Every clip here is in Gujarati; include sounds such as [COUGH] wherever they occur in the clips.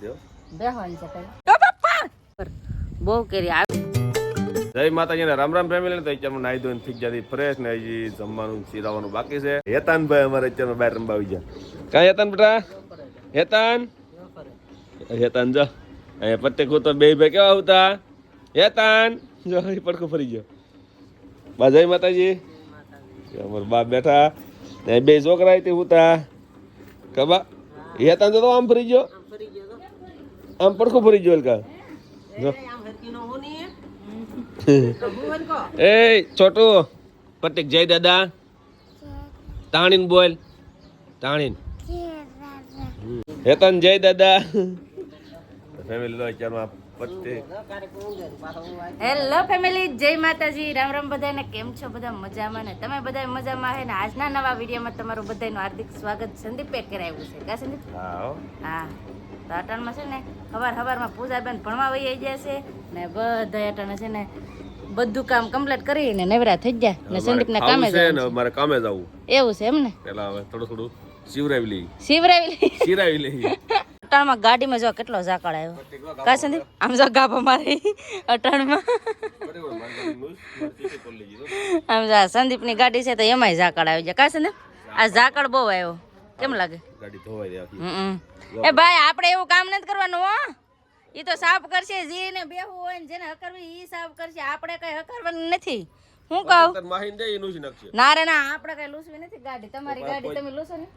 બેહવાની છે કઈ બહુ કેરી આવી જય માતાજી ને રામ રામ ફેમિલી તો અત્યારમાં નાઈ ધોઈને થઈ જતી ફ્રેશ ને હજી જમવાનું શીરાવાનું બાકી છે. હેતાનભાઈ અમારે અત્યારમાં બહાર રમવા આવી ગયા. કાંઈ હેતાન બેટા? હેતાન? હેતાન જો. અહીંયા પત્તે તો બે ભાઈ કેવા આવતા? હેતાન? જો એ પડખો ફરી ગયો. બા, જય માતાજી. અમારા બાપ બેઠા. ને બે છોકરા આવી ઉતા કબા હેતાન તો આમ ફરી ગયો. આમ પડખું ભરી જોયેલ કા [LAUGHS] એ છોટુ પતિક જય દાદા. તાણીન બોલ. તાણીન. હેતન જય દાદા. ફેમિલી લો ચાલો હેલો ફેમિલી જય માતાજી. રામ રામ બધાને. કેમ છો બધા? મજામાં ને? તમે બધા મજામાં હે ને? આજના નવા વિડીયોમાં તમારું બધાનું હાર્દિક સ્વાગત. સંદીપે કરાવ્યું છે. કા સંદીપ? હા. હા. તો અટાણમાં છે ને હવાર હવારમાં પૂજાબેન ભણવા વહી જાય છે ને બધા અટાણે છે ને બધું કામ કમ્પ્લીટ કરીને નવરા થઈ ગયા ને સંદીપ ને કામે છે ને મારે કામે જવું. એવું છે એમ ને? પેલા હવે થોડું થોડું શિવરાવી લઈ. શિવરાવી લઈ. શિરાવી લઈ. અટાણમાં ગાડીમાં જો કેટલો ઝાકળ આવ્યો. કા સંદીપ? આમ જો ગાભો મારી અટાણમાં. આમ જો સંદીપની ગાડી છે તો એમાંય ઝાકળ આવી જાય કા સંદીપ? આ ઝાકળ બહુ આવ્યો. કેમ લાગે? ગાડી ધોવાઈ હમ. એ ભાઈ આપણે એવું કામ નથી કરવાનું હો. એ તો સાફ કરશે જેને બેહવું હોય ને જેને હકરવી એ સાફ કરશે. આપણે કઈ હકરવાનું નથી. હું કહું? તને દે એનું જ નખશે ના રે ના આપણે કઈ લૂસવી નથી ગાડી. તમારી ગાડી તમે લૂસો ને.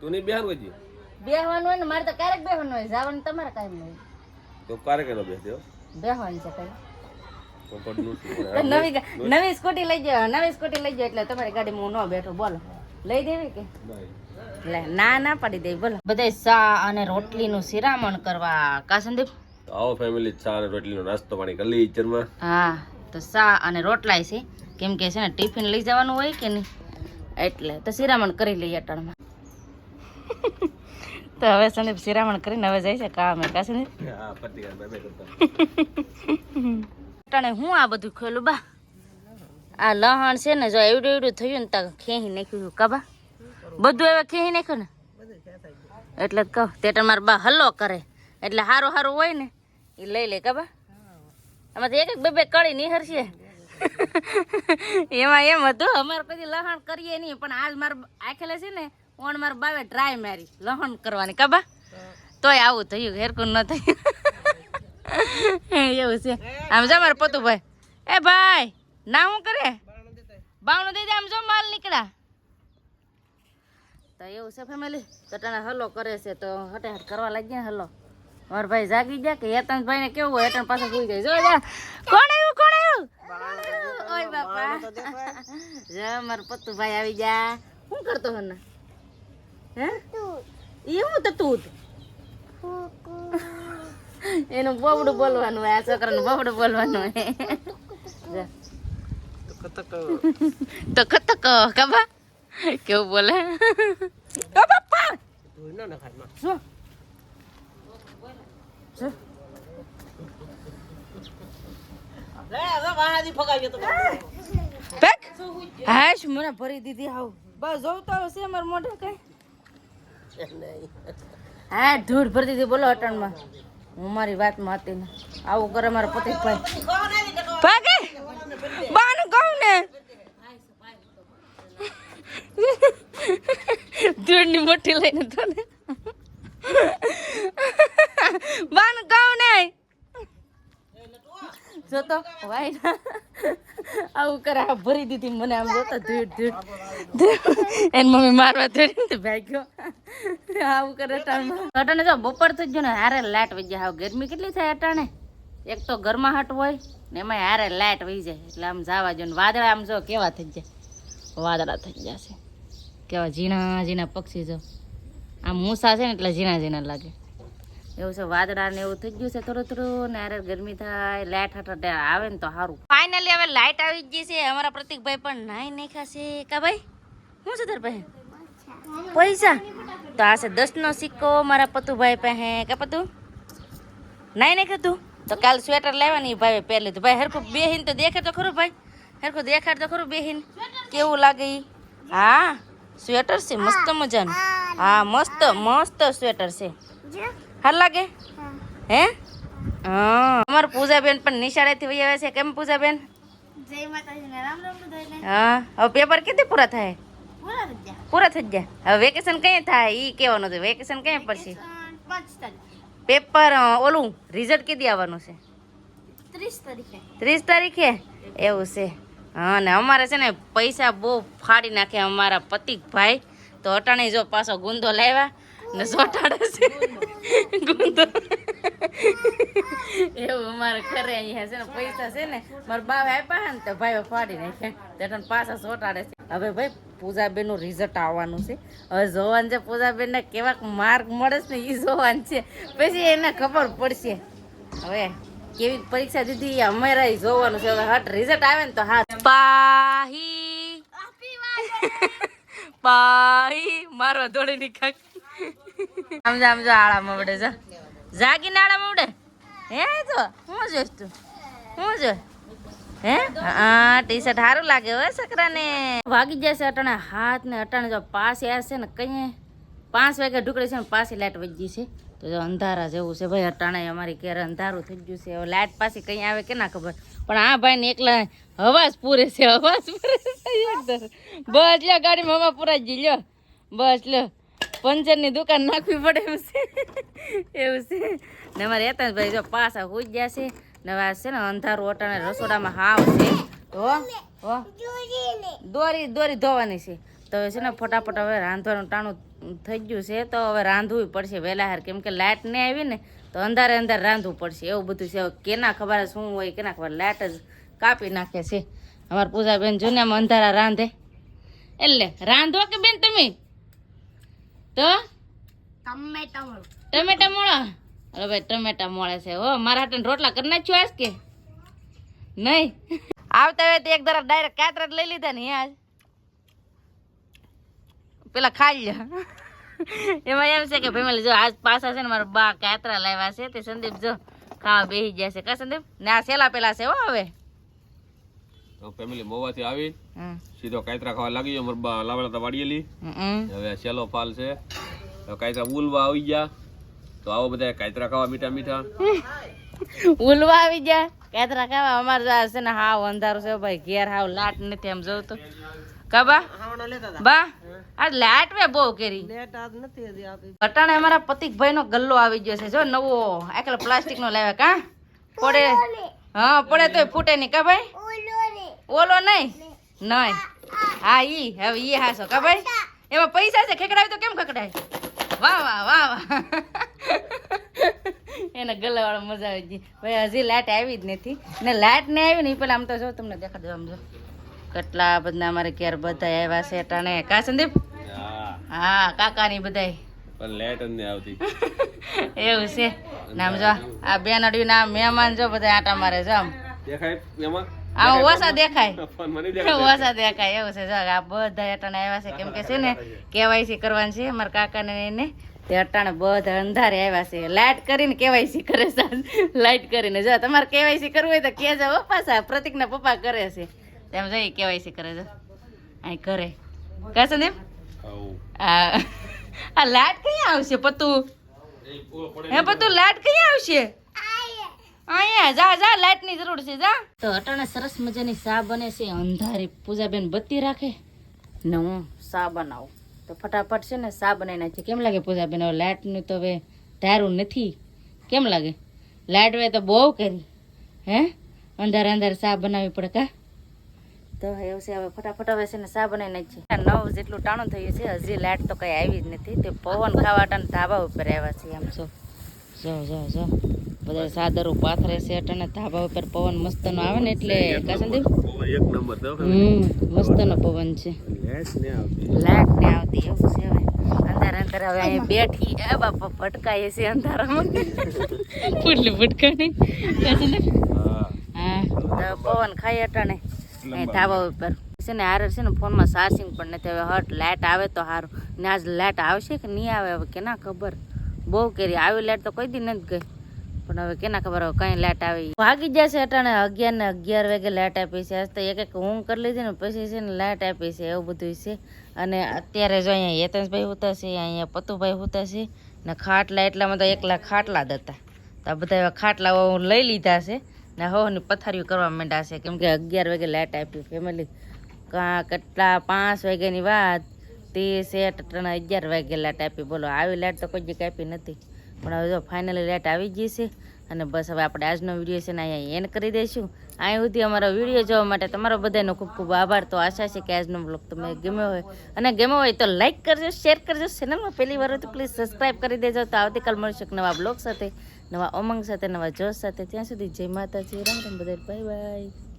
તું નહીં બિહાર વજી બેહવાનું હોય ને મારે તો ક્યારેક બેહવાનું હોય. જવાનું તમારે કાઈ નહીં. તો ક્યારેક એનો બેસ બેહવાનું છે કઈ. નવી નવી સ્કૂટી લઈ જાવ નવી સ્કૂટી લઈ જાવ એટલે તમારી ગાડીમાં હું ન બેઠો. બોલો. લઈ દેવી કે? લે ના ના પાડી દે બોલો. બધાય સા અને રોટલીનું શિરામણ કરવા. કા સંદીપ? આવો ફેમિલી ચા અને રોટલીનો નાસ્તો પાણી કરી લઈએ ઈચરમાં. હા તો ચા અને રોટલાય છે. કેમ કે છે ને ટિફિન લઈ જવાનું હોય કે નહીં? એટલે તો શિરામણ કરી લઈએ અટાણમાં. [LAUGHS] તો હવે સંદીપ શિરામણ કરીને હવે જાય છે કામે. કા સંદીપ? હા પતિકાર બે બે કરતા. [LAUGHS] અટાણે હું આ બધું ખોલું બા? આ લહણ છે ને જો એવડું એવડું થયું ને ત્યાં ખેહી નાખ્યું કાબા બધું હવે ખીહી નાખ્યું ને. એટલે કહો તે તમારા બા હલ્લો કરે. એટલે સારું સારું હોય ને એ લઈ લે કાબા આમાં તો એક એક બે બે કળી નિહરશે. એમાં એમ હતું અમારે પછી લહણ કરીએ નહીં પણ આજ મારે આખેલે છે ને ઓણ મારે બાવે ટ્રાય મારી લહણ કરવાની કાબા તોય આવું થયું હેરકું ન થયું. એવું છે. આમ જો મારે પતુભાઈ. એ ભાઈ ના હું કરે? બાવણું દઈ દે આમ જો માલ નીકળ્યા. તો એવું છે ફેમિલી તો તને હલો કરે છે તો હટે હટ કરવા લાગ્યા હલો. મારા ભાઈ જાગી ગયા કે હેતન ભાઈ ને કેવું હોય? હેતન પાસે સુઈ જાય જો જા. કોણ આવ્યું? કોણ આવ્યું? ઓય બાપા. જો મારું પત્તુ ભાઈ આવી ગયા. શું કરતો હને? હે? એ હું તો તું એનું બબડું બોલવાનું હોય આ છોકરાનું બબડું બોલવાનું હોય. જા. તો કતક કબા કેવું બોલે ઓ બાપા શું? શું? પેક હાશ મને ભરી દીધી આવ બસ જોઉં તો હશે માર મોઢે કઈ હા ધૂળ ભરી દીધી બોલો અટણમાં હું મારી વાતમાં હતી ને આવું કરે મારા પતિ ભાઈ ભાગે બાનું કહું ને ધૂળની મોટી લઈને તો ને બાન કહું ને જોતો વાય આવું કરે, આ ભરી દીધી મને આમ જોતો ધૂળ ધૂળ. એન મમ્મી મારવા થોડી ને ભાગ્યો. આવું કરે અટાણે જો, બપોર થઈ ગયો ને, હારે લાઈટ વહી જાય. ગરમી કેટલી થાય અટાણે? એક તો ગરમાહટ હોય ને એમાં હારે લાઈટ વહી જાય. એટલે આમ જવા જો ને, વાદળા આમ જો કેવા થઈ જાય વાદળા થઈ જશે કેવા ઝીણા ઝીણા પક્ષી જો. આમ મૂસા છે ને એટલે ઝીણા ઝીણા લાગે. એવું છે, વાદળા ને એવું થઈ ગયું છે થોડું થોડું ને અરે ગરમી થાય લાઈટ હટ આવે ને તો સારું ફાઇનલી હવે લાઈટ આવી ગઈ છે. અમારા પ્રતિકભાઈ પણ નાઈ નાખ્યા છે. કા ભાઈ? શું છે તાર પાસે? પૈસા? તો આ છે દસ નો સિક્કો મારા પતુભાઈ પાસે. કે પતુ? નાઈ નાખ્યું તું? તો કાલ સ્વેટર લેવાની ભાઈ પહેલી તો. ભાઈ, હરખું બેહીન તો દેખે તો ખરું ભાઈ. હરખું દેખાડ તો ખરું બેહીન. કેવું લાગે હા? સ્વેટર છે મસ્ત મજાનું. હા મસ્ત મસ્ત સ્વેટર છે. હાર લાગે? હે. હા? અમાર પૂજાબેન પણ નિશાળેથી વહી આવે છે. કેમ પૂજાબેન? હા. હવે પેપર કેથી પૂરા થાય? પૂરા થઈ ગયા. હવે વેકેશન કઈ થાય? ઈ કહેવાનું છે વેકેશન કઈ પડશે? પેપર ઓલું રિઝલ્ટ કીધી આવવાનું છે? ત્રીસ તારીખે. ત્રીસ તારીખે? એવું છે. હા, ને અમારે છે ને પૈસા બહુ ફાડી નાખે અમારા પતિક ભાઈ તો અટાણે જો પાછો ગુંદો લાવ્યા ને સોટાડે છે. ગુંદો. એવું અમારે ખરે અહીંયા છે ને પૈસા છે ને મારા બાપ આપ્યા ને તો ભાઈઓ ફાડી નાખ્યા તો અટાણે પાછા સોટાડે છે. હવે ભાઈ પૂજાબેનનું રિઝલ્ટ આવવાનું છે. હવે જોવાનું છે પૂજાબેન ને કેવાક માર્ક મળે છે ને એ જોવાનું છે. પછી એને ખબર પડશે. હવે કેવી પરીક્ષા દીધી? અમારે જોવાનું છે. હવે હટ રિઝલ્ટ આવે ને તો હા પાહી. [LAUGHS] પાહી. મારો દોડી નીકળ સમજો સમજા આળા વડે જા. જાગીને આળામાં વડે હે તો હું જોઈશ તું? હું જો હે? હા ટી શર્ટ સારું લાગે હવે છોકરાને. વાગી જશે અટાણે હાથ ને અટાણે જો પાસે આવશે ને કઈ પાંચ વાગે ઢુકડે છે ને પાસે લાઈટ વજી છે. તો જો અંધારા જેવું છે ભાઈ અટાણે અમારી ઘેર અંધારું થઈ ગયું છે. હવે લાઈટ પાસે કઈ આવે કે ના ખબર? પણ આ ભાઈ ને એકલા હવાજ પૂરે છે હવાજ પૂરે છે બસ લ્યો ગાડીમાં હવા પૂરા જ લ્યો. બસ લ્યો. પંચરની દુકાન નાખવી પડે એવું છે. એવું છે. ને અમારે હતા ભાઈ જો પાસા હોઈ ગયા છે. ને હવે છે ને અંધારું અટાણે રસોડામાં હાવ છે. તો દોરી દોરી ધોવાની છે. તો હવે છે ને ફટાફટ હવે રાંધવાનું ટાણું થઈ ગયું છે તો હવે રાંધવું પડશે વહેલા હાર. કેમ કે લાઇટ નહીં આવી ને તો અંધારે અંધારે રાંધવું પડશે. એવું બધું છે. કેના ખબર શું હોય કેના ખબર. લાઇટ જ કાપી નાખે છે. અમારા પૂજાબેન જૂનામાં અંધારા રાંધે. એટલે રાંધો કે બેન તમે? તો? ટમેટા મળો. ટમેટા મોળો? અરે ભાઈ ટમેટા મોળે છે હો. મારા હાટે રોટલા કરી નાખ્યો આજ કે? નહીં? આવતા હોય તો એક દરા ડાયરેક્ટ કાતરા જ લઈ લીધા ને આજ પેલા ખાઈ એમાં એમ છે કે ફેમિલી જો આજ પાછા છે ને મારા બા કાતરા લાવ્યા છે તે સંદીપ જો ખાવા બેસી ગયા છે. કા સંદીપ? ને આ સેલા પેલા છે હો હવે. ફેમિલી મોવાથી આવી સીધો કાયતરા ખાવા લાગી ગયો. મરબા લાવેલા હતા વાડીએલી હવે સેલો ફાલ છે. કાયતરા ઉલવા આવી ગયા. તો આવો બધા કાયતરા ખાવા મીઠા મીઠા. ઉલવા આવી ગયા. કેતરા ખાવા અમારે જો આ છે ને હાવ અંધારું છે ભાઈ. ઘેર હાવ લાટ નથી એમ જવું તો. કબા બા? આજ લાટ વે બહુ કરી. અટાણે અમારા પતિકભાઈ નો ગલ્લો આવી ગયો છે. જો નવો એકલો પ્લાસ્ટિક નો લાવ્યા કા? પડે. હા પડે તોય ફૂટે નહીં. કા ભાઈ? ઓલો નહીં. નહીં. હા ઈ. હવે ઈ હાસો. કા ભાઈ? એમાં પૈસા છે. ખેકડાવી તો કેમ ખકડાય? વાહ વાહ વાહ વાહ. એને ગલ્લા વાળો મજા આવી ગઈ. ભાઈ હજી લાઈટ આવી જ નથી. ને લાઈટ ને આવી ને પેલા આમ તો જો તમને દેખા દો આમ જો. કેટલા બધા અમારે ઘેર બધા આવ્યા છે ટાણે. કા સંદીપ? હા. કાકા કાકાની બધાય. પણ લેટ જ આવતી. [LAUGHS] એવું છે. નામ જો આ બેન અડવી ના મહેમાન જો બધા આટા મારે જો આમ. દેખાય એમાં? આમ ઓછા દેખાય. [LAUGHS] [LAUGHS] ઓછા દેખાય. એવું છે. જો આ બધા આવ્યા છે. કેમ કે છે ને કેવાયસી કરવાની છે. અમારા કાકાને ને એને. તે અટાણે બધા અંધારે આવ્યા છે. લાઇટ કરીને કેવાયસી કરે છે. લાઇટ કરીને. જો તમારે કેવાયસી કરવું હોય તો કેજો હો પાછા પ્રતિકના પપ્પા કરે છે. તેમ જઈ કેવાયસી કરે છે. અહીં કરે. કહેશે ને એમ? આ આ લાઈટ કઈ આવશે પતું? હે પતું લાઇટ કઈ આવશે? અહીંયા જા જા લાઈટની જરૂર છે જા. તો અટાણે સરસ મજાની સા બને છે. અંધારી પૂજાબેન બત્તી રાખે. ને હું સા બનાવું તો ફટાફટ છે ને સા બનાવી નાખીએ કેમ લાગે પૂજાબેન? હવે લાઇટનું તો હવે ધારું નથી. કેમ લાગે? લાઇટ વે તો બહુ કરી. હે? અંધારે અંધારે સા બનાવવી પડે કા? તો એવું છે હવે ફટાફટ હવે છે ને સા બનાવી નાખીએ નવ જેટલું ટાણું થયું છે હજી લાઇટ તો કંઈ આવી જ નથી. તે પવન ખાવા અટાણે ધાબા ઉપર આવ્યા છે આમ જો જો જો જો. બધા સાદરું પાથરે છે અને ધાબા ઉપર પવન મસ્તનો આવે ને એટલે કાસંદીપ એક નંબર હમ મસ્તનો પવન છે. લાઈટ ને આવતી. એવું છે હવે. અંધાર અંધાર હવે અહીં બેઠી. એ બાપા ભટકાય છે અંધારામાં. ફૂટલી હા. હા. તો પવન ખાઈ અટાણે અહીં ધાબા ઉપર. છે ને હારે છે ને ફોનમાં ચાર્જિંગ પણ નથી. હવે હટ લાઇટ આવે તો સારું ને આજ લાઇટ આવશે કે નહીં આવે હવે કે ના ખબર? બહુ કેરી. આવી લાઇટ તો કોઈ દી નથી ગઈ. પણ હવે કેના ખબર હવે કઈ લાઇટ આવી. ભાગી જશે અટાણે અગિયાર ને અગિયાર વાગે લાઇટ આપી છે. આજ તો એક એક ઊંઘ કરી લીધી ને પછી છે ને લાઇટ આપી છે એવું બધું છે. અને અત્યારે જો અહીંયા યતેશભાઈ હોતા છે, અહીંયા પતુભાઈ હોતા છે ને ખાટલા એટલામાં તો એકલા ખાટલા જ હતા. તો આ બધા એવા ખાટલા હું લઈ લીધા છે ને હવાની પથારીઓ કરવા માંડ્યા છે. કેમ કે અગિયાર વાગે લાઇટ આપી ફેમિલી કા કેટલા? પાંચ વાગ્યાની વાત. તે સેટ ત્રણ અગિયાર વાગે લાઇટ આપી. બોલો, આવી લાઇટ તો કોઈ જગ્યા આપી નથી. પણ હવે જો ફાઇનલી લાઇટ આવી ગઈ છે અને બસ હવે આપણે આજનો વીડિયો છે ને અહીંયા એન્ડ કરી દઈશું. અહીં સુધી અમારો વીડિયો જોવા માટે તમારો બધાનો ખૂબ ખૂબ આભાર. તો આશા છે કે આજનો બ્લોગ તમને ગમ્યો હોય. અને ગમ્યો હોય તો લાઈક કરજો શેર કરજો. ચેનલમાં પહેલી વાર તો પ્લીઝ સબસ્ક્રાઈબ કરી દેજો. તો આવતીકાલ મળશું એક નવા બ્લોગ સાથે, નવા ઉમંગ સાથે, નવા જોશ સાથે. ત્યાં સુધી જય માતાજી. રામ રામ બધા બાય બાય